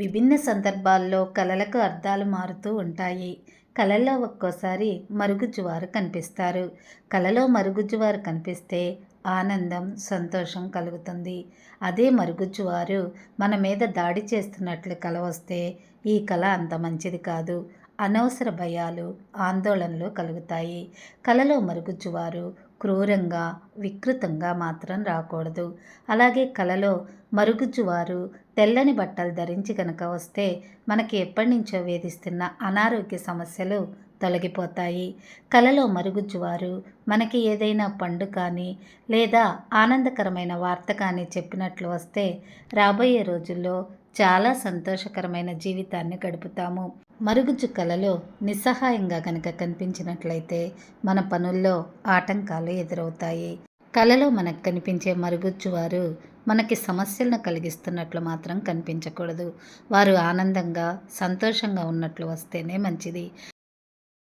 విభిన్న సందర్భాల్లో కళలకు అర్థాలు మారుతూ ఉంటాయి. కళల్లో ఒక్కోసారి మరుగుజ్జువారు కనిపిస్తారు. కళలో మరుగుజ్జువారు కనిపిస్తే ఆనందం సంతోషం కలుగుతుంది. అదే మరుగుజ్జువారు మన మీద దాడి చేస్తున్నట్లు కల వస్తే ఈ కళ అంత మంచిది కాదు. అనవసర భయాలు ఆందోళనలు కలుగుతాయి. కలలో మరుగుజ్జువారు క్రూరంగా వికృతంగా మాత్రం రాకూడదు. అలాగే కలలో మరుగుజ్జువారు తెల్లని బట్టలు ధరించి కనుక వస్తే మనకి ఎప్పటి నుంచో వేధిస్తున్న అనారోగ్య సమస్యలు తొలగిపోతాయి. కలలో మరుగుజ్జువారు మనకి ఏదైనా పండు కానీ లేదా ఆనందకరమైన వార్త కానీ చెప్పినట్లు వస్తే రాబోయే రోజుల్లో చాలా సంతోషకరమైన జీవితాన్ని గడుపుతాము. మరుగుజ్జు కలలో నిస్సహాయంగా కనుక కనిపించినట్లయితే మన పనుల్లో ఆటంకాలు ఎదురవుతాయి. కలలో మనకు కనిపించే మరుగుజ్జు వారు మనకి సమస్యలను కలిగిస్తున్నట్లు మాత్రం కనిపించకూడదు. వారు ఆనందంగా సంతోషంగా ఉన్నట్లు వస్తేనే మంచిది.